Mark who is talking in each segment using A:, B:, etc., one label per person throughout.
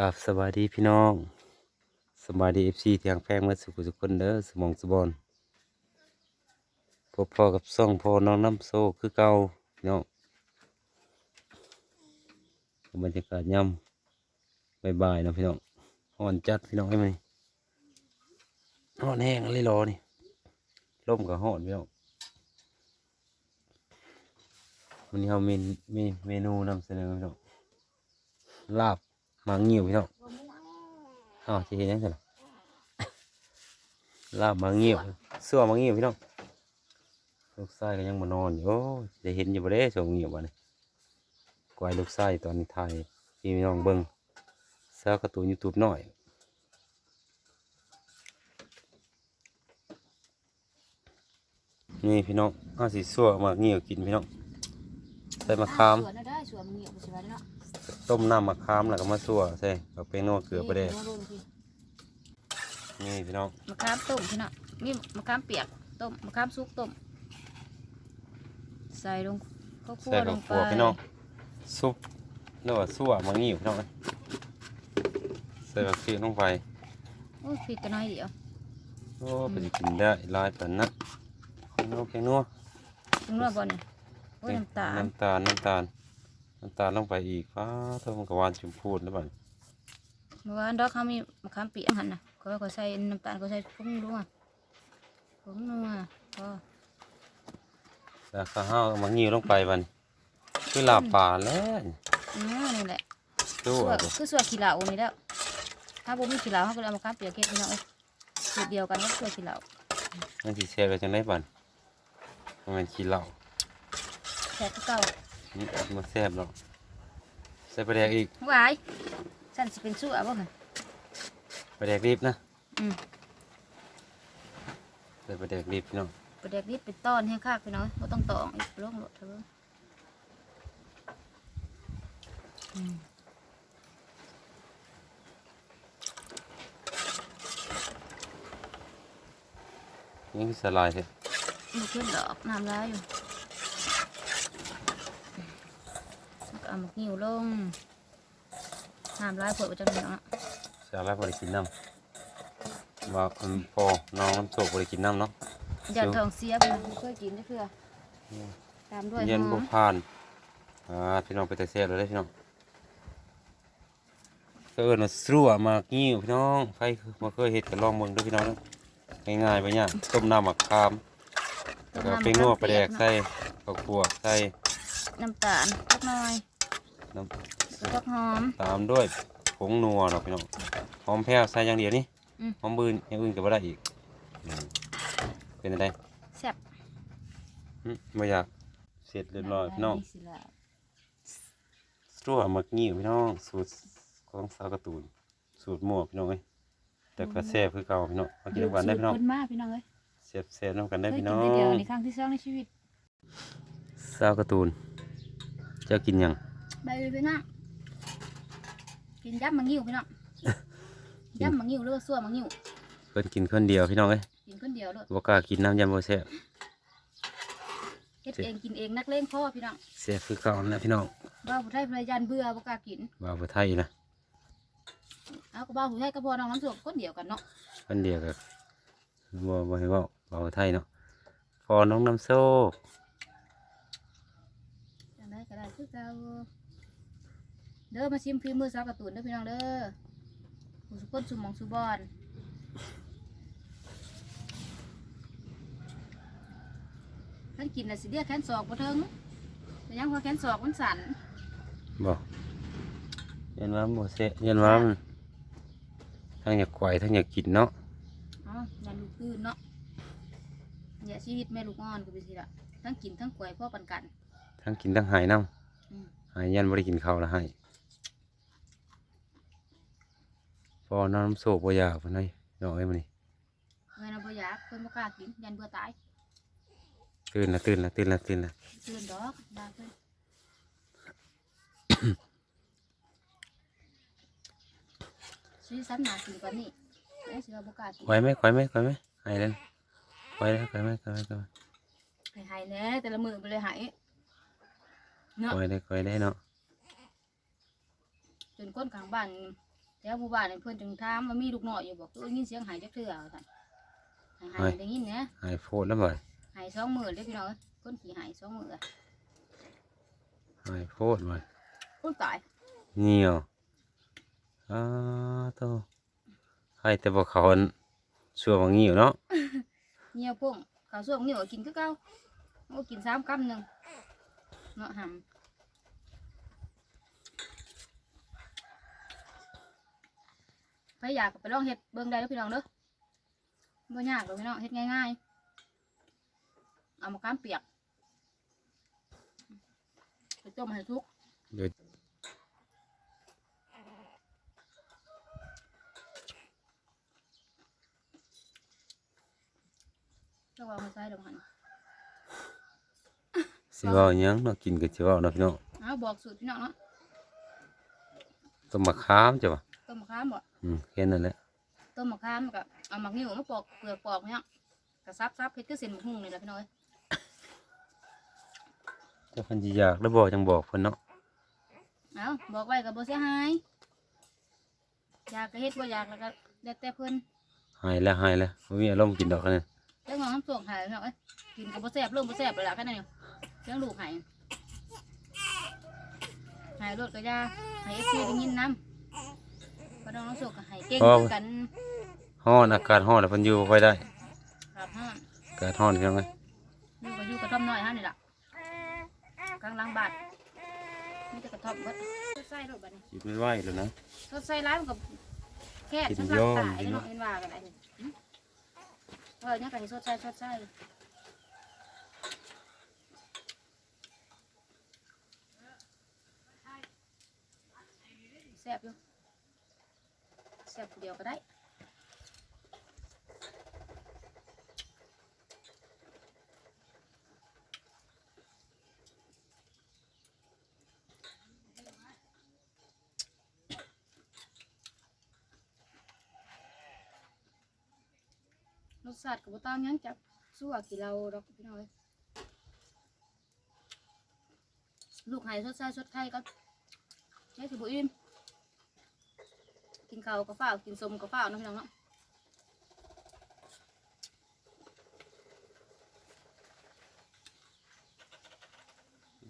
A: กับสวัสดีพี่น้องสบายดีเอฟซีที่างแพงเมื่อสุขสุขคนเด้อสมองสบอนพบพอกับซ่องพอน้องน้ำโซคือเก่าพี่น้องบรรยากาศย่ำบายๆเนะพี่น้องฮ้อนจัดพี่น้องให้มันฮ้อนแห้งเลยรอนี่ร่มกับฮ้อนพี่น้องวันนี้เรามีมีเมนูนำเสนอพี่น้องลาบ มังงิ้วพี่น้องอ้าวจะเห็นยังไงล่ะลาบมังงิ้วเสื้อมังงิ้วพี่น้องลูกชายก็ยังมานอนอยู่จะเห็นอยู่บ่ได้ส่งเงียบวะนี่กวายลูกชายตอนนี้ไทยพี่น้องเบิ่งเสื้อการ์ตูนยูทูบหน่อยนี่พี่น้องเอาสีสั่วมากเงี่ยวกินพี่น้องใส่มะขาม
B: สวนน่ะได้สวนมันเงียบบ่ใช่ไหมเนาะ
A: ต้มน้ำมะขามแล้วก็มาสั่วใส่กับเป็นนัวเกลือไปได้
B: นี่ลงสิ
A: นี่พี่น้อง
B: มะขามต้มพี่เนาะมีมะขามเปียกต้มมะขามสุกต้มใส่ลงข้าวคั่ว
A: ใส่
B: ล
A: กับ
B: งไป
A: ขัวพี่น้องซุปหรือว่าสั่วหมากเงี่ยวพี่น้องเอ้ยใส่กับพริกลงไป
B: โอ้ยพริกก็น้อยเดียว
A: โอ้ไปสิกินได้หลายปานนักเพียงนัวเพียงนัว
B: ลงรอบบ่เนี่ยโอ้ยน้ำตาล
A: น้ำตาลน้ำตาล น้ำตาลลงไปอีกฟ้าเท่ามันกับหวานชมพูแล้วบัด
B: เมื่อวานดอกเขามีมะขามเปียกหั่นน่ะเขาก็ใส่น้ำตาลเขาใส่ผงนัวผงนัวพอ
A: แล้วข้าวห้าวหมากเงี่ยวลงไปบัดนคือลาบป่าแล้ว
B: อืมนี่แหละ
A: ดู
B: ส่ว
A: อะ
B: นคือส่วนขี้เหลานี่แล้วถ้าบ่มีขี้เหลาเขาก็เลยเอามะขามเปียกเก็บพี่น้องเอ้ยสูตรเดียวกันกับส่วนขี้เหลา
A: มันสิแช่ไว้จังไดบัดมันเป็นขี้เหล้า
B: แซ่บคือเก่า
A: นี่มาแซ่บหรอกใส่ปลาแดกอีก
B: หวายฉันสิเป็นสู้อะบ่ค่ะ
A: ปลาแดกรีบนะ
B: อืม
A: ใส่ปลาแดกรีบพี่น้อง
B: ประเด็กนิดเป็นต้อนให้คากไปน้อยบ่ต้องตองอีกลงรถเถอะอืม
A: นี่คือสลายเถอะ
B: บ่ขึ้นดอกน้ำร้ายอยู่แล้วก็ เอาหมกนิ้วลงน้ำร้ายเปิดประจำเนาะ
A: สลายบริกินน้ำว่าคุณพ่อน้องน้ำโศกบริกินน้ำเนาะ
B: อย่าท้องเสียไปบ่เคยกินได้เพื่อตามด้วย
A: เย็น
B: ห
A: บุ
B: อม
A: พานอ่าพี่น้องไปแต่แซ่บเลยเด้อพี่น้องก็เอิญมาสั่วหมากงิ้วพี่น้องใครมาเคยเห็ดก็ลองเบิ่งเด้วยพี่น้องเนาะง่ายๆไปเนี่ยต้มน้ำหมักคามแล้วก็เป็นนัวปลาแดกใส่ข้าวคั่วใส่
B: น้ำตาลสักหน่อย
A: น้
B: แล้วก็หอมำ
A: ตามด้วยผงนัวเนาะพี่น้องหอมแพ้วใส่อย่างเดียวนี่
B: อืม
A: หอมบืนอย่างอื่นก็บ่ได้อีกอืมเป็นอะไร
B: แซ่บ
A: อืมไม่อยากเสร็จเรียบร้อยพี่น้อง
B: สิล่ะ
A: สั่วหมักงิ้วพี่น้องสูตรของสาวการ์ตูนสูตรหมวกพี่น้องเอ้ยแต่ก็แซ่บคือเก่าพี่น้องมากินด้วยกันได้พี่น้อง
B: สูตรเพิ่นมาพี่น้องเอ้ย
A: แซ่บแซ่บน้ำกันได้
B: เคย
A: พี่
B: กิ
A: น้
B: น
A: อง
B: ไปเดียวในครั้งที่สองในชีวิต
A: สาวการ์ตูนเจะกินหยัง
B: ไปเลยพี่น้องกินยำมังงิ้วพี่น้องยำมังงิ้วหรือว่าซั่วมังงิ้ว
A: เพิ่นกินคนเดียวพี่น้องเอ้ย
B: กินคนเดียวเลย
A: บ่กล้ากินน้ำยำบ่แซ่บ
B: เฮ็ดเองกินเองนักเลงพ่อพี่น้อง
A: แซ่บคือเก่านั่นแหละพี่น้อง
B: บ้าวผู้ไทยภรรยานเบื่อบ่กล้ากิน
A: บ่าวผู้ไทยนะ
B: เอาก็บ้าวผู้ไทยก็พ่อน้องน้ำสุกคนเดียวกันเนาะ
A: คนเดียวกับบ่บ่ให้เว้าบ่าวผู้ไทยเนาะพอน้องน้ำโซก
B: จังได้ก็ได้คือเก่า เด้อมาชิมฝีมือสาวการ์ตูนเด้อพี่น้องเด้อผู้สุคนสุหมองสุบอนท่านกินน่ะสิเดียกแขนศอกบ่ถึงแต่ยังพอแขนศอกมันสั่น
A: บ่ยันว่าบ่แซ่บยันว่ามันทั้งอยากไขว่ทั้งอยากกินเนาะ
B: เอ๋อยันลูกคืนเนาะอย่าชีวิตแม่ลูกอ่อนก็ไปสิละทั้งกินทั้งกล้วยพ่อปันกัน
A: ทั้งกินทั้งหายน้
B: อืมำ
A: หายยันบ่ได้กินข้าวแล้วให้ พอน้ำโซกบ่อยากเพิ่นให้น้องเอ้ยมื้อนี้
B: เมื่อเราบ่อยากเพิ่นบ่กล้ากินยันเบื่อตาย
A: ตื่นละตื่นละตื่นละตื่นละ
B: ตื่นดอกดาเพิ่นชีวิตสันหนากินกว่านี้แม่สิว่าบ่กล้ากิน
A: ไหวไหมไหวไหมไหวไหมหายแล้วไหวแล้วไหวไหมไหวไหมไหวไหม
B: ให้หายแหน่แต่ละมื้อบ่เลยหายเนาะ
A: ไหวได้ไหวได้เนาะ
B: จนคนข้างบ้าน แล้วหมู่บ้านนี่เพิ่นจึงถามว่ามีลูกน้อยอยู่บอกคือได้ยินเสียงหายจักเทื่อว่าซั่นหายได้ยินแหนะ
A: หายโฟดแล้วบ่
B: หายสองมื้อเด้อพี่น้องเอ้ยคนขี้หายสองมื้ออะ
A: หายโฟดบ่
B: คนตาย
A: เหี่ยวอ้าโตให้แต่บ่เขาอันชั่วบางเหี่ยวเนาะ
B: เหี่ยวพุ่งข้าวส้มเหนียวก็กินคือเก่าเอากินสามคำหนึงเนาะหำใค รอยากก็ไปลองเฮ็ดเบิ่งได้เด้อพี่น้องเด้อบ่ยากหรอกพี่น้องเฮ็ดง่ายๆเอามะขามเปียกไปต้มให้สุก
A: เดี๋ยว
B: แล้วเอามาใส่ดอกหัน
A: สิเว้าหยังเนาะกินก็สิเว้าเนาะพี่น้อง
B: เอาบอกสูตรพี่น้องเนาะ
A: ต้มมะขามจ้ะบ่
B: ต้มมะขามบ่
A: อืมแค่นั้นแหละ
B: ต้มมะขามก็เอาหมักนิ้วมาปอกเปลือกปอกเนี่ยกระซับซับเฮ็ดคือเส้นหมกหุ่งนี่แหละพี่น้องเอ้ย
A: ถ้าเพิ่นสิอยากแล้วบ่จังบอกเพิ่นเนาะ
B: เอาบอกไว้ก็บ่เสียหายอยากก็เฮ็ดบ่อยากแล้วก็แล้วแต่เพิ่น
A: หายแล้วหายแล้วบ่มีอารมณ์กินดอกอันนั้น
B: เรื่องของน้ำส่งหายพี่น้องเอ้ยกินก็บ่แซ่บเริ่มบ่แซ่บเลยล่ะแค่นั้นเองเรื่องลูกหายหายรถก็อยาให้ FC ได้ยินนํบ่ ต้องน้องส่งก็ให้เก่งคือกัน
A: ร้อนอากาศร้อนแล้วเพิ่นอยู่บ่ค่อยได้
B: ครับฮะ
A: อากาศร้อนพี่น้องเอ้ย
B: อยู่ก็อยู่กระท่อมน้อยฮะนี่ล่ะกลางหลังบ้านมีแต่กระท่อมเบิดใส่รถบัดนี้
A: คิดไม่ไหวแล้วนะ
B: สดใส่ร้ายมันกับแค่
A: กิน
B: สำหรับ
A: ย่อม
B: ตาย
A: กิน
B: เนาะ
A: ย่อม
B: เห็นว่ากันได้หึเออเนี่ยก็ให้สดใส่สดใส่แซ่บอยู่แซ่บผู้เดียวก็ได้รสชาติกับบ่ต่างหยังจับสู้กับกี่เราดอกพี่น้อย ลูกไห้สดใสสดไข่ก็ใช้สิบุอิ่ม กินข้าวกับฝ้าวกินสมกับฝ้าวเนาะพี่น้องเนาะ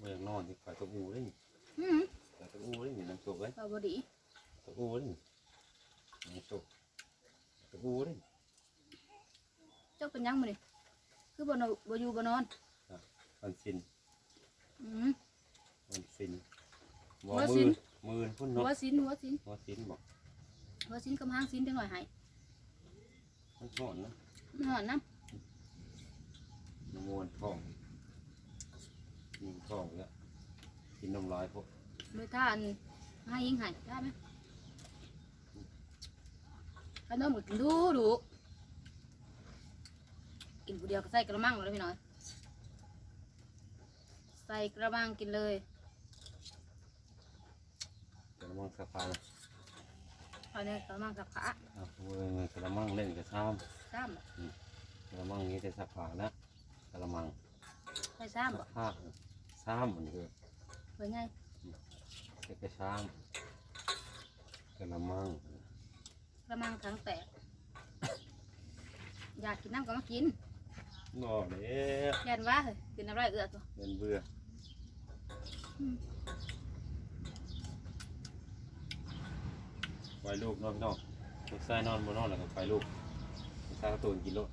A: บ่อยากนอนที่ฝ่ายตะอูเด้นี่
B: อืม
A: ฝ่ายตะอูเด้นี่น้ำตกเอ้ย
B: ข้าวบดี
A: ตะอูเด้นี่น้ำตกตะอูเด้นี่
B: เจ้าเป็นหยังมื้อนี่คือบ่นอนบ่อยู่บ่นอน
A: วันสิน
B: อืม
A: วันสินบ่
B: วัน
A: มื
B: ศิ
A: อ
B: ล
A: มือพุ่น
B: หั
A: เนาะ
B: วสินหัวสิน
A: หัวสินบอก
B: หัวสินกำหางสินจังหน่อยให้
A: มันห่อนเนาะ
B: มันหอนน้
A: มันมวนท้องยิงท้องแล้วกินน้ำลายพวกำ
B: โดยท่าอันให้ยิงให้ได้ไหมขนมก็กินดูดูกินผู้เดียวก็ใส่กระมังเลยพี่น้อยใส่กระมังกินเลย
A: กระมังสะพาน
B: ตอนนี้กระมังสับขา
A: อะเว้ยกระมังเล่นกระซ้
B: ซ้ำ
A: กระมังนี้แต่สะพานแล้วกระมังำ
B: ใส่ซ้ำบ่
A: สะพานซ้ำเหมือนเดิม
B: เพื่อไง
A: แต่กระซ้ำกระมัง
B: กระมังถังแตก อยากกินน้ำก็มากิน
A: งอเลย
B: ยันว่าเฮ้ยกินน้ำไรเอือกตัว
A: เดินเบื่อ ปล่อยลูกนอนนอกลูกชายนอนบนนอนแล้วก็ปล่อยลูกลูกชายก็ตัวกินโลด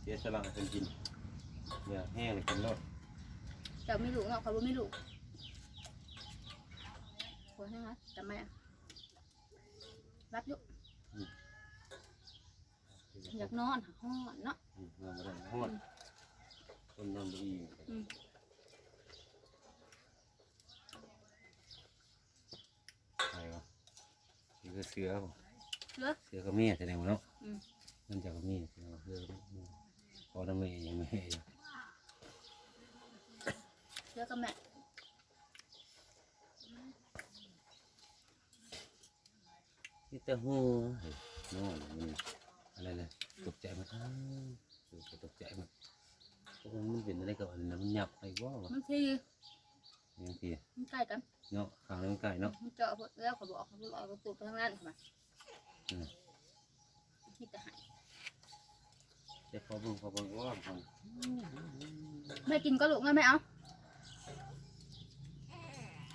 A: เสียสละให้เป็นกินเนี่ยแห้งเลยกินโลด
B: เจ้ามีลูกเนาะเขาบ่มีลูกหัวใช่ไหมจำไหมอะรับอยุอยากนอนหาห้อนเนาะ
A: อืมนอนบ่ได้ห้อนคนนอนบ่อิ่ม
B: อืม
A: ใครวะนี่ คือเสือบ่
B: เลือ
A: เสือกับเมียแสดงว่าเนาะ
B: อืม
A: มันจะกับเมียแสดงว่าเสือกับเมียพอทำไมยังไม่ให้อยู่
B: เลือกับแม่
A: นี่แต่หูเฮ้ยนอนมันอะไรเลยตกใจมันอ้าวตกใจมันโอ้มันเป็นอะไรกับอันนั้นมันหยับไปว่าวะ
B: มันที
A: ยังพี่
B: มันใกล้กัน
A: เนาะขางน้ำไก่เนาะ
B: มันเจาะแล้วเขาบอกเขาบอกเขาตูดไปทางนั้นมา
A: อืม
B: นี่แต่หาย
A: เดี๋ยวพอเบิ่งพอเบิ่งว่าทาง
B: ไม่กินก็ลูกงั้นไม่เอา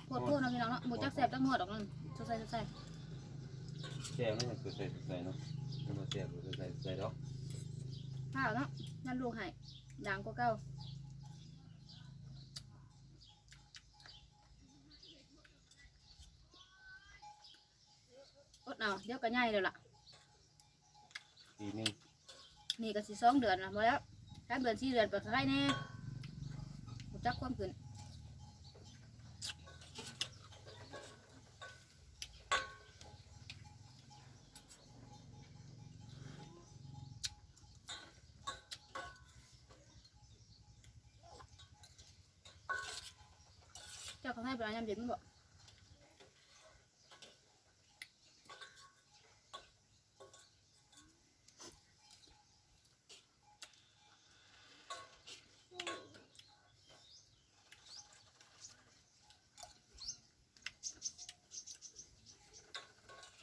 B: ปวดพูดนะพี่น้องเนาะหมูจักแสบจักหมวดออกนั่นสดใสสดใส
A: แซ่บไม่ใช่ตัวใส่ตัวใส่เนาะมันบ่แซ่บตัวใส่ตัวใส่ดอก
B: ข้าวเนาะนั่นลูกใหายดังกว่าเก่า อดเอาเดี๋ยวก็ง่ายเลยล่ะ
A: ปีหนึง
B: นี่ก็สิสองเดือนละมาแล้วถ้าเดือนสี่เดือนเปิดไข่แน่หมูจักความขึ้นเจ้าเขาให้ปลายำเย็นมั้งบ่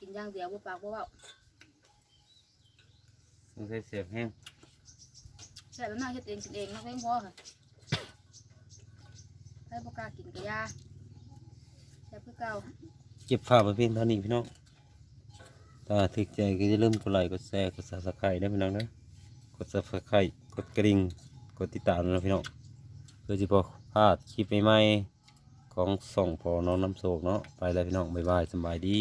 B: นอย่างเดียวบ่ปากบ่เว้า
A: ต้องใส่เสียบแห้ง
B: ใส่แล้วน่าเฮ็ดเองกินเองนักเพ่งพอค่ะให้บ่กล้ากินกะยาแต่เพื่อเก่า
A: เก็บภาพไว้เพียงเท่านี้พี่น้องถ้าถึกใจก็จะเริ่าลืมกดไลค์กดแชร์กด Subscribe ได้พี่น้องนะกด Subscribe กดกระดิ่งกดติดตามนะพี่น้องเพื่อจะบ่พลาดคลิปใหม่ๆของส่องพอน้องน้ำโศกเนาะไปแล้วพี่น้องบ๊ายบายสำบายดี